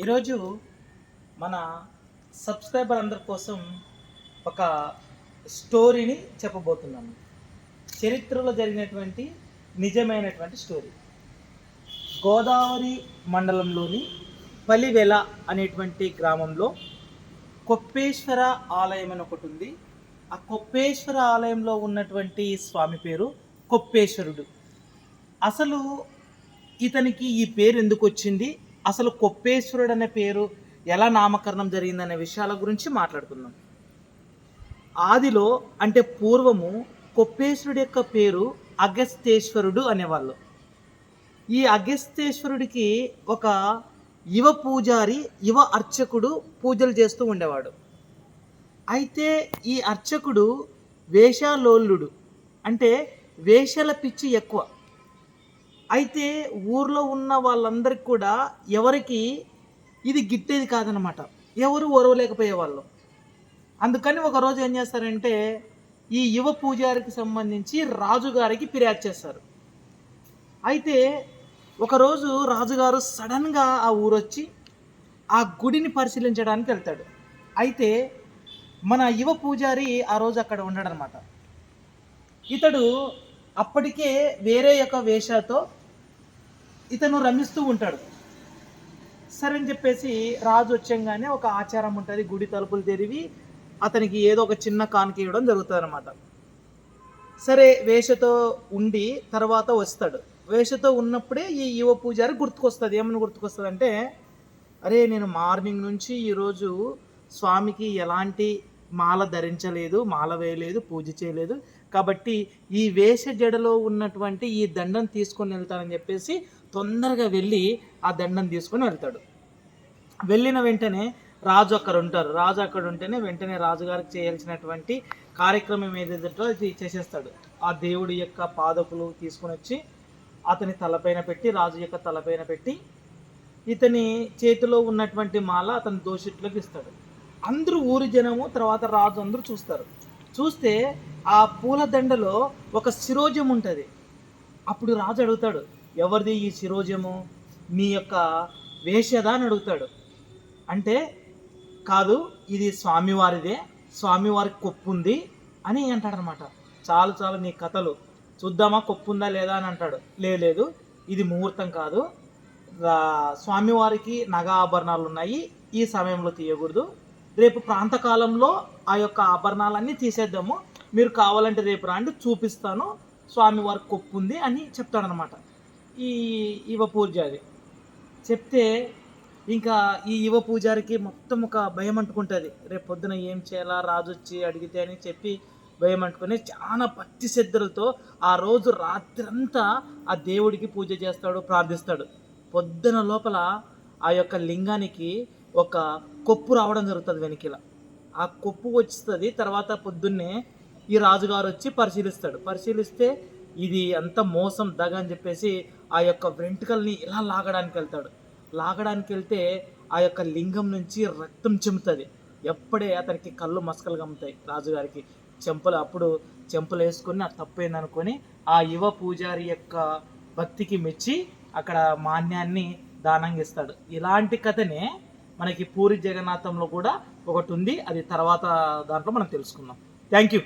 ఈరోజు మన సబ్స్క్రైబర్ అందరి కోసం ఒక స్టోరీని చెప్పబోతున్నాను. చరిత్రలో జరిగినటువంటి నిజమైనటువంటి స్టోరీ. గోదావరి మండలంలోని పలివెల అనేటువంటి గ్రామంలో కొప్పేశ్వర ఆలయం అని ఒకటి ఉంది. ఆ కొప్పేశ్వర ఆలయంలో ఉన్నటువంటి స్వామి పేరు కొప్పేశ్వరుడు. అసలు ఇతనికి ఈ పేరు ఎందుకు వచ్చింది? అసలు కొప్పేశ్వరుడు అనే పేరు ఎలా నామకరణం జరిగిందనే విషయాల గురించి మాట్లాడుకుందాం. ఆదిలో అంటే పూర్వము కొప్పేశ్వరుడి యొక్క పేరు అగస్తేశ్వరుడు అనేవాళ్ళు. ఈ అగస్తేశ్వరుడికి ఒక యువ పూజారి యువ అర్చకుడు పూజలు చేస్తూ ఉండేవాడు. అయితే ఈ అర్చకుడు వేషాలోల్లుడు. అంటే వేషల పిచ్చి ఎక్కువ. అయితే ఊర్లో ఉన్న వాళ్ళందరికీ కూడా ఎవరికి ఇది గిట్టేది కాదనమాట ఎవరు ఓరవలేకపోయేవాళ్ళు అందుకని ఒకరోజు ఏం చేస్తారంటే ఈ యువ పూజారికి సంబంధించి రాజుగారికి ఫిర్యాదు చేస్తారు. అయితే ఒకరోజు రాజుగారు సడన్గా ఆ ఊరొచ్చి ఆ గుడిని పరిశీలించడానికి వెళ్తాడు. అయితే మన యువ పూజారి ఆ రోజు అక్కడ ఉండడనమాట ఇతడు అప్పటికే వేరే యొక్క వేషతో ఇతను రమిస్తూ ఉంటాడు. సరే అని చెప్పేసి రాజు వచ్చంగానే ఒక ఆచారం ఉంటుంది. గుడి తలుపులు తెరివి అతనికి ఏదో ఒక చిన్న కానుక ఇవ్వడం జరుగుతుంది అనమాట సరే వేషతో ఉండి తర్వాత వస్తాడు. వేషతో ఉన్నప్పుడే ఈ యువ పూజారి గుర్తుకొస్తుంది. ఏమని గుర్తుకొస్తుంది అంటే అరే నేను మార్నింగ్ నుంచి ఈరోజు స్వామికి ఎలాంటి మాల ధరించలేదు మాల వేయలేదు పూజ చేయలేదు. కాబట్టి ఈ వేష జడలో ఉన్నటువంటి ఈ దండం తీసుకొని వెళ్తానని చెప్పేసి తొందరగా వెళ్ళి ఆ దండం తీసుకొని వెళ్తాడు. వెళ్ళిన వెంటనే రాజు అక్కడ ఉంటారు. రాజు అక్కడ ఉంటేనే వెంటనే రాజుగారికి చేయాల్సినటువంటి కార్యక్రమం ఏదైతే అది చేసేస్తాడు. ఆ దేవుడి యొక్క పాదకులు తీసుకొని వచ్చి అతని తలపైన పెట్టి రాజు యొక్క తలపైన పెట్టి ఇతని చేతిలో ఉన్నటువంటి మాల అతని దోషిట్లోకి ఇస్తాడు. అందరూ ఊరి జనము తర్వాత రాజు అందరూ చూస్తారు. చూస్తే ఆ పూలదండలో ఒక శిరోజం ఉంటుంది. అప్పుడు రాజు అడుగుతాడు ఎవరిది ఈ శిరోజము? మీ యొక్క వేషదా అని అడుగుతాడు. అంటే కాదు ఇది స్వామివారిదే స్వామివారికి కొప్పు ఉంది అని అంటాడనమాట. చాలు చాలు నీ కథలు. చూద్దామా కొప్పు ఉందా లేదా? అని అంటాడు. లేదు ఇది ముహూర్తం కాదు. స్వామివారికి నగ ఆభరణాలు ఉన్నాయి ఈ సమయంలో తీయకూడదు. రేపు ప్రాంతకాలంలో ఆ యొక్క ఆభరణాలన్నీ తీసేద్దాము. మీరు కావాలంటే రేపు రాండి చూపిస్తాను. స్వామివారికి కొప్పు ఉంది అని చెప్తాడనమాట ఈ యువ పూజారి చెప్తే ఇంకా ఈ యువ పూజారికి మొత్తం ఒక భయం అంటుకుంటుంది. రేపు పొద్దున ఏం చేయాలా రాజు వచ్చి అడిగితే అని చెప్పి భయం అంటుకుని చాలా భక్తి శ్రద్ధలతో ఆ రోజు రాత్రంతా ఆ దేవుడికి పూజ చేస్తాడు ప్రార్థిస్తాడు. పొద్దున లోపల ఆ యొక్క లింగానికి ఒక కొప్పు రావడం జరుగుతుంది వెనకిల. ఆ కొప్పు వస్తుంది తర్వాత పొద్దున్నే ఈ రాజుగారు వచ్చి పరిశీలిస్తాడు. పరిశీలిస్తే ఇది అంత మోసం దగ అని చెప్పేసి ఆ యొక్క వెంట్రుకల్ని ఇలా లాగడానికి వెళ్తాడు. లాగడానికి వెళ్తే ఆ యొక్క లింగం నుంచి రక్తం చెమ్ముతుంది. ఎప్పుడే అతనికి కళ్ళు మసకలు గమ్ముతాయి రాజుగారికి. చెంపలు అప్పుడు చెంపలు వేసుకొని ఆ తప్పైంది అనుకొని ఆ యువ పూజారి యొక్క భక్తికి మెచ్చి అక్కడ మాన్యాన్ని దానంగా ఇస్తాడు ఇలాంటి కథనే మనకి పూరి జగన్నాథంలో కూడా ఒకటి ఉంది. అది తర్వాత దాంట్లో మనం తెలుసుకుందాం. Thank you